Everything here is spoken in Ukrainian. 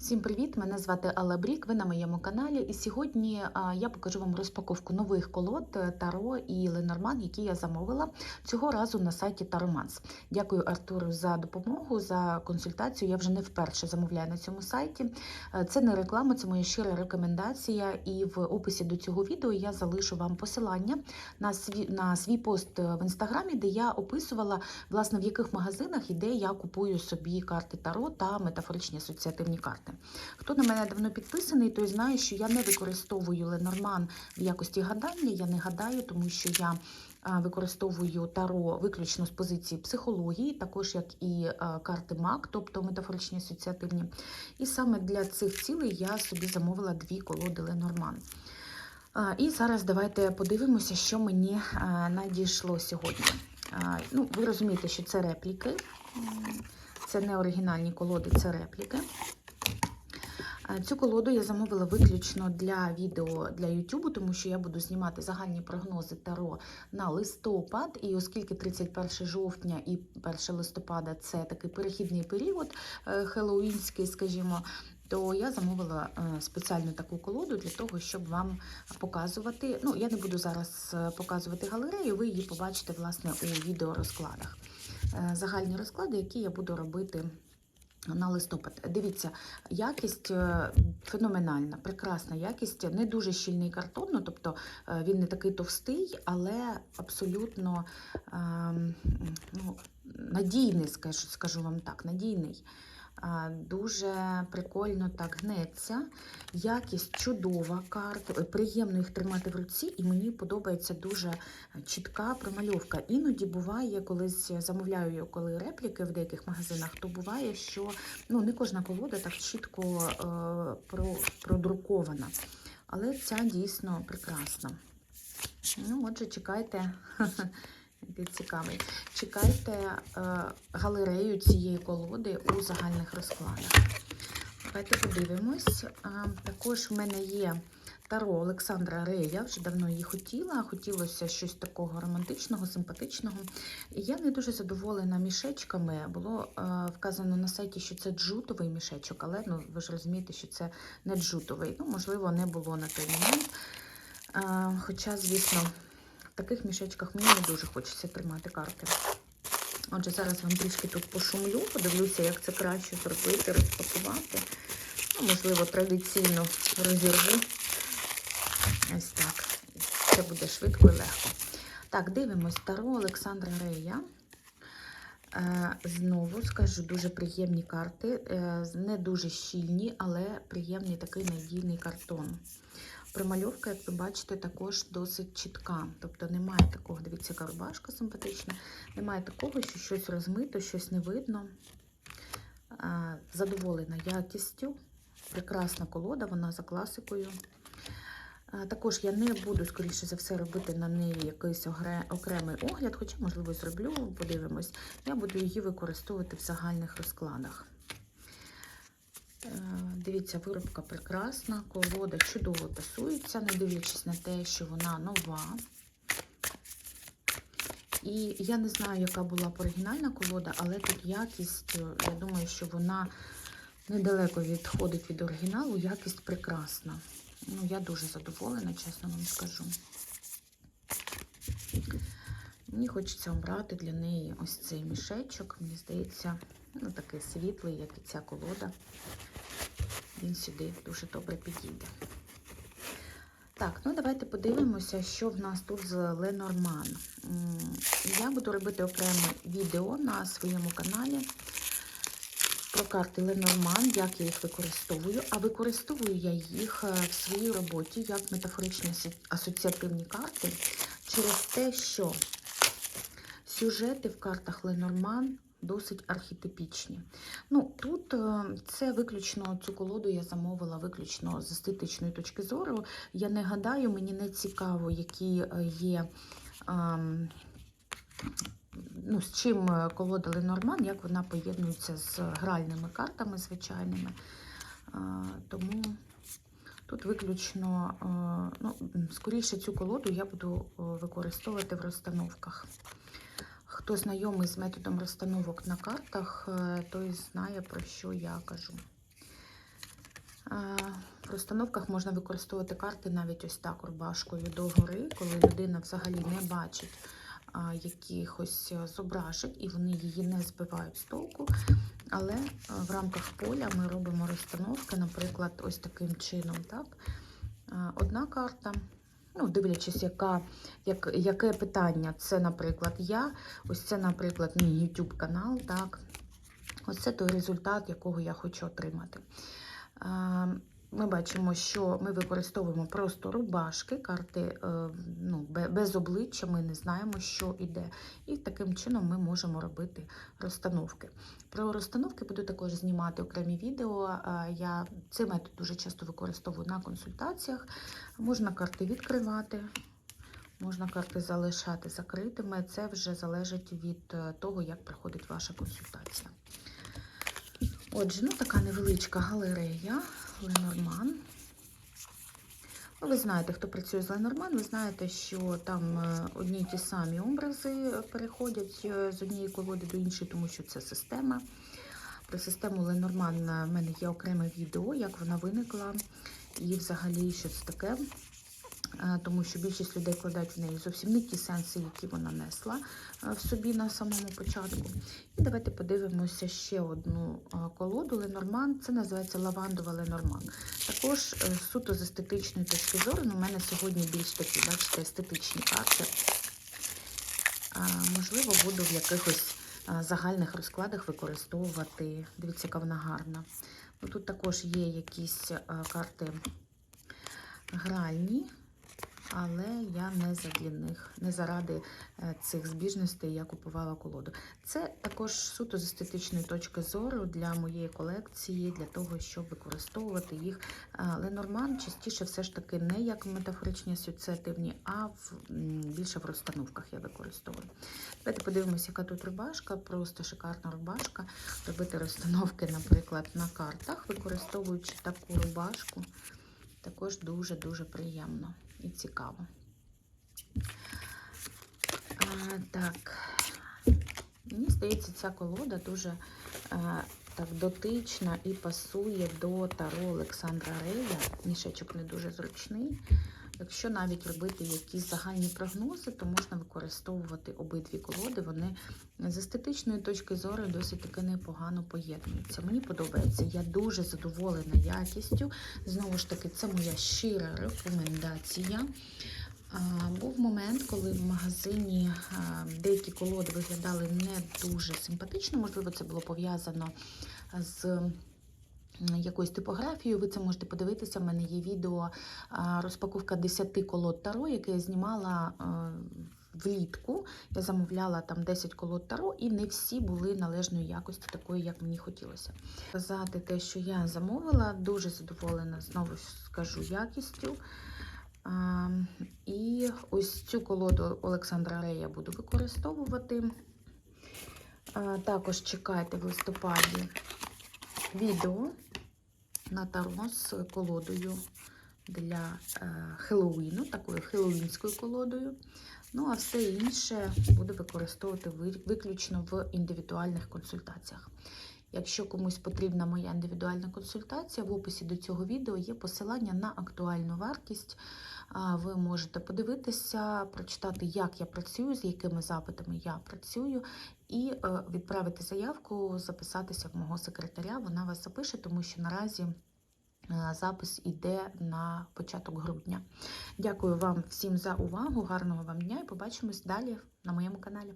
Всім привіт! Мене звати Алла Брік. Ви на моєму каналі. І сьогодні я покажу вам розпаковку нових колод е, Таро і Ленорман, які я замовила цього разу на сайті Тароманс. Дякую Артуру за допомогу, за консультацію. Я вже не вперше замовляю на цьому сайті. Е, Це не реклама, це моя щира рекомендація. І в описі до цього відео я залишу вам посилання на свій на свій пост в інстаграмі, де я описувала власне в яких магазинах і де я купую собі карти Таро та метафоричні асоціативні карти. Хто на мене давно підписаний, той знає, що я не використовую Ленорман в якості гадання. Я не гадаю, тому що я використовую таро виключно з позиції психології, також як і карти МАК, тобто метафоричні асоціативні. І саме для цих цілей я собі замовила дві колоди Ленорман. І зараз давайте подивимося, що мені надійшло сьогодні. Ну, ви розумієте, що це репліки. Це не оригінальні колоди, це репліки. Е, Цю колоду я замовила виключно для відео для YouTube, тому що я буду знімати загальні прогнози Таро на листопад. І оскільки 31 жовтня і 1 листопада це такий перехідний період е, хеллоуінський, скажімо. То я замовила е, спеціальну таку колоду для того, щоб вам показувати. Ну, я не буду зараз показувати галерею, ви її побачите власне у відеорозкладах. Загальні розклади, які я буду робити на листопад. Дивіться, якість е, феноменальна, прекрасна якість, не дуже щільний картон, ну, тобто е, він не такий товстий, але абсолютно ем, ну, надійний, скажу, скажу вам так, надійний. Дуже прикольно так гнеться. Якість чудова карт, приємно їх тримати в руці, і мені подобається дуже чітка промальовка. Іноді буває, колись замовляю коли репліки в деяких магазинах, то буває, що ну, не кожна колода так чітко е, про, продрукована. Але ця дійсно прекрасна. Ну, отже, чекайте. Цікавий. Чекайте е, галерею цієї колоди у загальних розкладах. Давайте подивимось. Також в мене є таро Олександра Рея, вже давно її хотіла. Хотілося щось такого романтичного, симпатичного. І я не дуже задоволена мішечками. Було е, вказано на сайті, що це джутовий мішечок, але ну, ви ж розумієте, що це не джутовий. Ну, можливо, не було на той момент. Е, хоча, звісно. В таких мішечках мені не дуже хочеться тримати карти. Отже, зараз вам трішки тут пошумлю, подивлюся, як це краще зробити, розпакувати. Ну, можливо, традиційно розірву. Ось так. Це буде швидко і легко. Так, дивимось Таро Олександра Рея. Е, Знову скажу, дуже приємні карти, Е, не дуже щільні, але приємний такий надійний картон. Примальовка, як ви бачите, також досить чітка. Тобто немає такого, дивіться, яка рубашка симпатична, немає такого, що щось розмито, щось не видно. Задоволена якістю. Прекрасна колода, вона за класикою. Також я не буду, скоріше за все, робити на неї якийсь окремий огляд, хоча, можливо, зроблю, подивимось. Я буду її використовувати в загальних розкладах. Е, Дивіться, виробка прекрасна, колода чудово тасується, не дивлячись на те, що вона нова. І я не знаю, яка була оригінальна колода, але тут якість, е, я думаю, що вона недалеко відходить від оригіналу, якість прекрасна. Ну, я дуже задоволена, чесно вам скажу. Мені хочеться обрати для неї ось цей мішечок. Мені здається, ну, такий світлий, як і ця колода. Він сюди дуже добре підійде. Так, ну давайте подивимося, що в нас тут з Ленорман. Я буду робити окреме відео на своєму каналі про карти Ленорман, як я їх використовую. А використовую я їх е, в своїй роботі як метафоричні асоціативні карти через те, що сюжети в картах Ленорман досить архетипічні. Ну, тут е, це виключно цю колоду я замовила виключно з естетичної точки зору. Я не гадаю, мені не цікаво, які е, є. ем, Ну, з чим е, колода Ленорман, як вона поєднується з гральними картами звичайними. Е, Тому тут виключно, е, ну, скоріше цю колоду я буду використовувати в розстановках. Хто знайомий з методом розстановок на картах, е, той знає, про що я кажу. В розстановках можна використовувати карти навіть ось так рубашкою догори, коли людина взагалі не бачить якихось е, зображень і вони її не збивають з толку. Але е, в рамках поля ми робимо розстановки, наприклад, ось таким чином. Так? Одна карта. Ну, дивлячись, яка, як, яке питання. Це, наприклад, я, ось це, наприклад, мій YouTube канал. Так? Ось це той результат, якого я хочу отримати. Ми бачимо, що ми використовуємо просто рубашки, карти е, ну, без обличчя, ми не знаємо, що іде. І таким чином ми можемо робити розстановки. Про розстановки буду також знімати окремі відео. Я цей метод дуже часто використовую на консультаціях. Можна карти відкривати, можна карти залишати закритими. Це вже залежить від е, того, як проходить ваша консультація. Отже, ну така невеличка галерея Ленорман. Ну, ви знаєте, хто працює з Ленорман, ви знаєте, що там е, одні й ті самі образи переходять е, з однієї колоди до іншої, тому що це система. Про систему Ленорман е, в мене є окреме відео, як вона виникла і взагалі що це таке. Е, Тому що більшість людей вкладають в неї зовсім не ті сенси, які вона несла е, в собі на самому початку. І давайте подивимося ще одну е, колоду Ленорман. Це називається Лавандова Ленорман. Також суто з естетичної точки зору, ну, у мене сьогодні більш такі, бачите, естетичні карти. Можливо, буду в якихось загальних розкладах використовувати. Дивіться, яка вона гарна. Ну, Тут також є якісь карти гральні, але я не задля них, не заради е, цих збіжностей я купувала колоду. Це також суто з естетичної точки зору для моєї колекції, для того, щоб використовувати їх. Ленорман частіше все ж таки не як метафоричні асоціативні, а в, більше в розстановках я використовую. Давайте подивимося, яка тут рубашка, просто шикарна рубашка. Робити розстановки, наприклад, на картах, використовуючи таку рубашку. Також дуже-дуже приємно і цікаво. А, так, мені здається, ця колода дуже а, так дотична і пасує до Таро Олександра Рея. Мішечок не дуже зручний. Якщо навіть робити якісь загальні прогнози, то можна використовувати обидві колоди. Вони з естетичної точки зору досить таки непогано поєднуються. Мені подобається, я дуже задоволена якістю. Знову ж таки, це моя щира рекомендація. Був момент, коли в магазині деякі колоди виглядали не дуже симпатично. Можливо, це було пов'язано з якоюсь типографією. Ви це можете подивитися. У мене є відео розпаковка 10 колод Таро, яке я знімала влітку. Я замовляла там 10 колод Таро, і не всі були належної якості, такої, як мені хотілося. Сказати те, що я замовила, дуже задоволена, знову ж скажу, якістю. А, і ось цю колоду Олександра Рея буду використовувати. А, також чекайте в листопаді відео на таро з колодою для е, Хеллоуіну, такою хеллоуінською колодою. Ну, а все інше буду використовувати виключно в індивідуальних консультаціях. Якщо комусь потрібна моя індивідуальна консультація, в описі до цього відео є посилання на актуальну вартість. Ви можете подивитися, прочитати, як я працюю, з якими запитами я працюю, і е, відправити заявку, записатися в мого секретаря. Вона вас запише, тому що наразі запис іде на початок грудня. Дякую вам всім за увагу, гарного вам дня і побачимось далі на моєму каналі.